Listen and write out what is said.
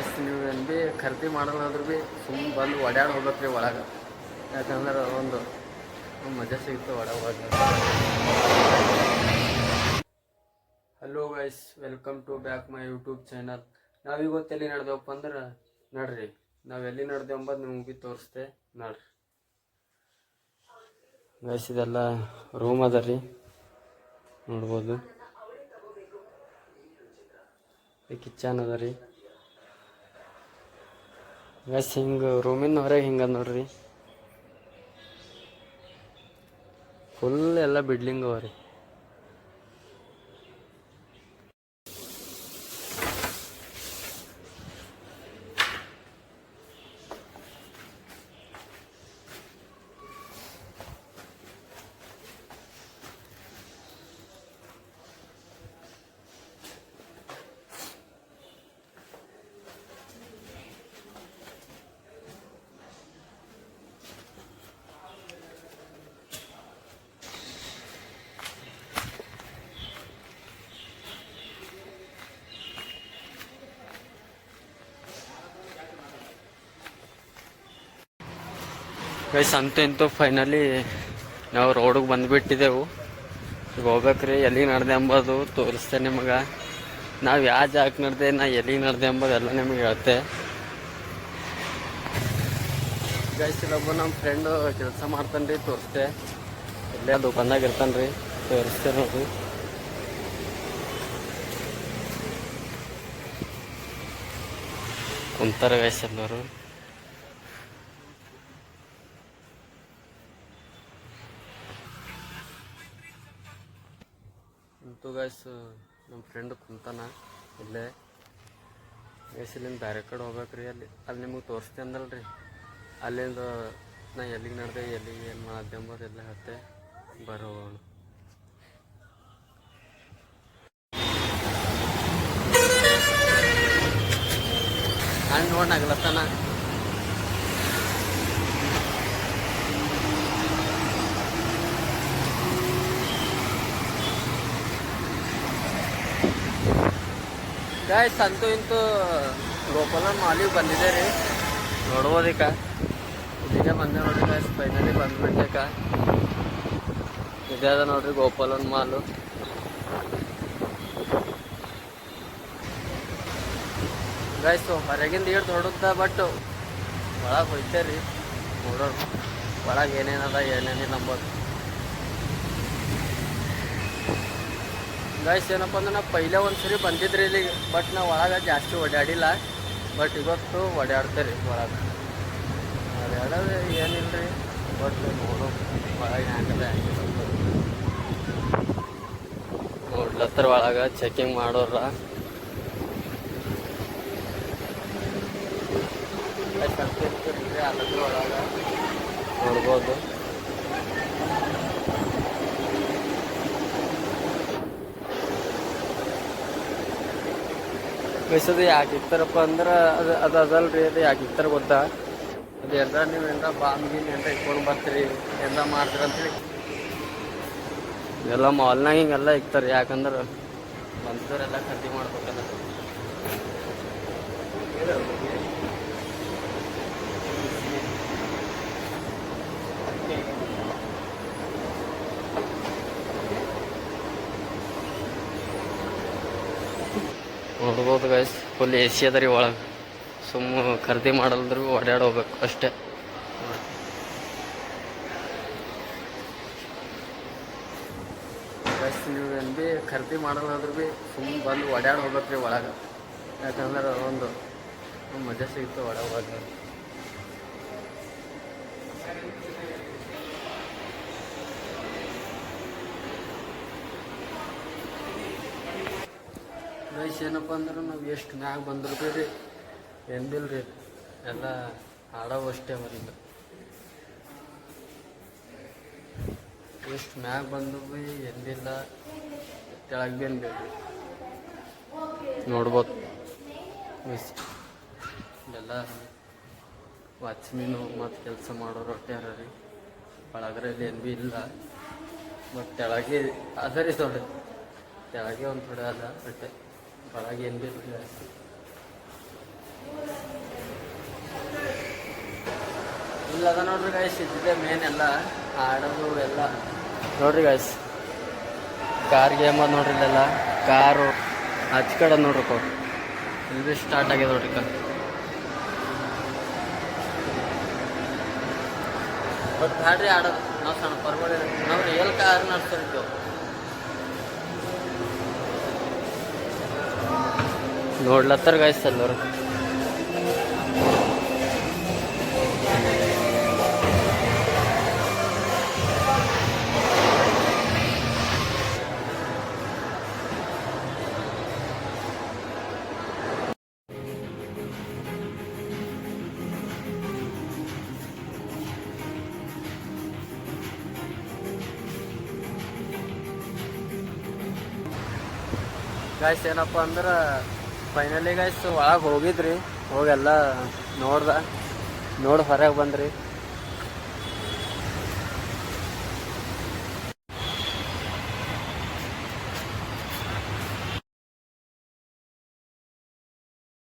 Bus ನೀವು ಏನು ಭೀ ಖರೀದಿ ಮಾಡೋದಾದ್ರೂ ಭೀ ಸುಮ್ಮನೆ ಬಂದು ಓಡಾಡಿ ಹೋಗ್ಬೇಕು ರೀ ಒಳಗೆ. ಯಾಕಂದ್ರೆ ಒಂದು ಮಜಾ ಸಿಗುತ್ತೆ ಒಳಗೆ ಹೋಗಿ. Hello guys welcome to back my YouTube channel ನಾವು ಇವತ್ತು ಎಲ್ಲಿ ನಡೆದೇವಪ್ಪ ಅಂದ್ರೆ ನಡ್ರಿ. ನಾವು ಎಲ್ಲಿ ನಡೆದೇವು ಅಂಬದು ನಿಮ್ಗೆ ಭೀ ತೋರಿಸ್ತೆ ನಡ್ರಿ. ಗೈಸ್ ಇದೆಲ್ಲ ರೂಮ್ ಅದ ರೀ. ನೋಡ್ಬೋದು. ಕಿಚನ್ ಅದ ರೀ. ಗೈಸ್ ಹಿಂಗೆ ರೂಮಿನ ಹೊರಗೆ ಹಿಂಗೆ ನೋಡ್ರಿ. ಫುಲ್ ಎಲ್ಲ ಬಿಡ್ಲಿಂಗ್ ಅವ ರೀ ಗೈಸ್, ಅಂತೂ ಇಂತೂ ಫೈನಲಿ ನಾವು ರೋಡಿಗೆ ಬಂದುಬಿಟ್ಟಿದ್ದೆವು ಈಗ ಹೋಗ್ಬೇಕ್ರಿ, ಎಲ್ಲಿಗೆ ನಡೆದೆ ಎಂಬುದು ತೋರಿಸ್ತೆ ನಿಮಗೆ. ನಾವು ಯಾವ ಜಾಗ ನಡೆದೆ, ನಾ ಎಲ್ಲಿ ನಡೆದೆ ಎಂಬುದು ಎಲ್ಲ ನಿಮಗೆ ಹೇಳ್ತೆ. ಗೈಸ್, ಇಲ್ಲೊಬ್ಬ ನಮ್ಮ ಫ್ರೆಂಡು ಕೆಲಸ ಮಾಡ್ತಾನೆ ರೀ ತೋರಿಸ್ತೆ. ಎಲ್ಲೇ ದುಕಾನ್ದಾಗ ಇರ್ತಾನೆ ರೀ ತೋರಿಸ್ತೆ ನೋಡ್ರಿ. ಕುಂತಾರೆ ಗೈಸ್ ಎಲ್ಲರೂ. ಗೈಸ್ ನಮ್ಮ ಫ್ರೆಂಡ್ ಕುಂತಾನ ಇಲ್ಲೇ. ಇಲ್ಲಿಂದ ಬೇರೆ ಕಡೆ ಹೋಗ್ಬೇಕ್ರಿ. ಅಲ್ಲಿ ಅಲ್ಲಿ ನಿಮಗೆ ತೋರಿಸ್ತೆ ಅಂದಲ್ರಿ. ಅಲ್ಲಿಂದ ನಾ ಎಲ್ಲಿಗೆ ನಡೆದೆ, ಎಲ್ಲಿಗೆ ಏನು ಮಾಡಿದೆ ಎಂಬುದು ಎಲ್ಲ ಹೇಳ್ತೆ. ಬರೋಣ ಹಣ್ಣು ನೋಡಾಗ್ಲತ್ತಾನ ಗಾಯ್ಸ್ ಅಂತೂ ಇಂತೂ ಗೋಪಾಲನ್ ಮಾಲಿಗೆ ಬಂದಿದೆ ರೀ. ನೋಡ್ಬೋದಿಕ ಈಗ. ಬಂದೆ ನೋಡ್ರಿ ಗಾಯ್ಸ್ ಫೈನಲಿ ಬಂದ್ಬಿಟ್ಟೆಕ ಇದೇ ಅದ ನೋಡ್ರಿ ಗೋಪಾಲನ್ ಮಾಲು. ಗಾಯ್ಸು ಹೊರಗಿಂದ ಈಡ್ ಹೊಡುತ್ತ ಬಟ್ ಒಳಗೆ ಹೋಯ್ತೇರಿ. ನೋಡೋರು ಒಳಗೆ ಏನೇನದ, ಏನೇನಿಲ್ಲ ನಂಬೋದು ಗಾಯ್ಸ್ ಏನಪ್ಪ ಅಂದ್ರೆ ನಾವು ಪೈಲೆ ಒಂದು ಸರಿ ಬಂದಿದ್ರಿ ಇಲ್ಲಿ ಬಟ್ ನಾವು ಒಳಗೆ ಜಾಸ್ತಿ ಓಡಾಡಿಲ್ಲ. ಬಟ್ ಇವತ್ತು ಓಡಾಡ್ತೇವೆ ರೀ ಒಳಗೆ. ಓಡಾಡೋದು ಏನಿಲ್ಲ ರೀ ಬಟ್ ನೋಡೋ ಒಳಗೆ ಹ್ಯಾಂಗದ ನೋಡ್ಲತ್ತರ ಒಳಗೆ ಚೆಕಿಂಗ್ ಮಾಡೋರ ಒಳಗೆ ನೋಡ್ಬೋದು. ಬಯಸೋದು ಯಾಕೆ ಇರ್ತಾರಪ್ಪ ಅಂದ್ರೆ ಅದು ಅದು ಅದಲ್ರಿ, ಅದು ಯಾಕೆ ಇರ್ತಾರ ಗೊತ್ತಾ? ಅದು ಎಲ್ಲ ನೀವು ಏನಾರ ಬಾಂಬ್ ಎಂದ ಇಟ್ಕೊಂಡು ಬರ್ತೀರಿ ಎಲ್ಲ ಮಾಡ್ತೀರ ಅಂತೇಳಿ. ಎಲ್ಲ ಮಾಲ್ನಾಗ ಹಿಂಗೆಲ್ಲ ಇಕ್ತಾರೆ, ಯಾಕಂದ್ರೆ ಬಂದವರೆಲ್ಲ ಖರೀದಿ ಮಾಡ್ಬೇಕಲ್ಲ ನೋಡ್ಬೋದು ಗೈಸ್ ಫುಲ್ ಎ ಸಿ ಅದ ರೀ ಒಳಗೆ. ಸುಮ್ಮ ಖರೀದಿ ಮಾಡಲ್ದ್ರು ಓಡಾಡಿ ಹೋಗ್ಬೇಕು ಅಷ್ಟೇ. ನೀವು ಏನು ಭೀ ಖರೀದಿ ಮಾಡಲ್ಲಾದ್ರೂ ಭೀ ಸುಮ್ಮ ಬಂದು ಓಡಾಡಿ ಹೋಗ್ಬೇಕು ರೀ ಒಳಗೆ. ಯಾಕಂದ್ರೆ ಒಂದು, ಮಜಾ ಸಿಗುತ್ತೆ ಒಳಗೆ ಹೋಗಿ ಏನಪ್ಪ ಅಂದ್ರೆ ನಾವು ಎಷ್ಟು ಮ್ಯಾಗ ಬಂದಿರ್ತೀವಿ ಭೀ ರೀ? ಏನು ಭೀ ರೀ. ಎಲ್ಲ ಹಾಡವು ಅಷ್ಟೇ ಅವರಿಂದ ಎಷ್ಟು ಮ್ಯಾಗ ಬಂದ್ರು ಭೀ ಎಂದಿಲ್ಲ ಕೆಳಗೆ ಭೀ ಬೇಕು ನೋಡ್ಬೋದು. ಮಿಸ್ ಎಲ್ಲ ವಾಚ್ಮೀನು ಮತ್ತು ಕೆಲಸ ಮಾಡೋರು ಒಟ್ಟಾರ ರೀ. ಒಳಗರಲ್ಲಿ ಏನು ಭೀ ಇಲ್ಲ. ಮತ್ತು ಕೆಳಗೆ ರೀ ದೊಡ್ಡ ತೆಳಗೆ ಒಂದು ಥೋಡೆ ಅದ ಬಟ್ಟೆ ಒಳಗೆ ಏನು ಭೀ ಇಲ್ಲ, ಅದ ನೋಡ್ರಿ ಗಾಯ್ಸ್ ಇದ್ದಿದೆ ಮೇನ್ ಎಲ್ಲ. ಆಡೋದು ಎಲ್ಲ. ನೋಡ್ರಿ ಗಾಯ್ಸ್ ಕಾರ್ ಗೇಮ್ ಅದ ನೋಡ್ರಿ ಇಲ್ಲೆಲ್ಲ. ಕಾರು ಆಚ ಕಡೆ ನೋಡ್ರಿ ಕೋ ಇಲ್ಲಿ ಸ್ಟಾರ್ಟ್ ಆಗ್ಯದ ನೋಡ್ರಿ ಕಾರ್. ಬಟ್ ಬ್ಯಾಡ್ರಿ ಆಡೋದು. ನಾವು ಸಣ್ಣ ಪರ್ವಾಗಿಲ್ಲ ನಾವು ರಿಯಲ್ ಕಾರ್ ನಡ್ಸ್ತಿರ್ತೇವೆ ನೋಡ್ಲತ್ತಾರ ಗಾಯ್ಸ್ ಎಲ್ಲರು ಗಾಯ್ಸ್ ಏನಪ್ಪ ಅಂದ್ರೆ ಫೈನಲಿ ಗಾಯ್ಸ್ ಒಳಗೆ ಹೋಗಿದ್ರಿ. ಹೋಗೆಲ್ಲ ನೋಡ್ದ. ನೋಡಿ ಹೊರಗೆ ಬಂದ್ರಿ.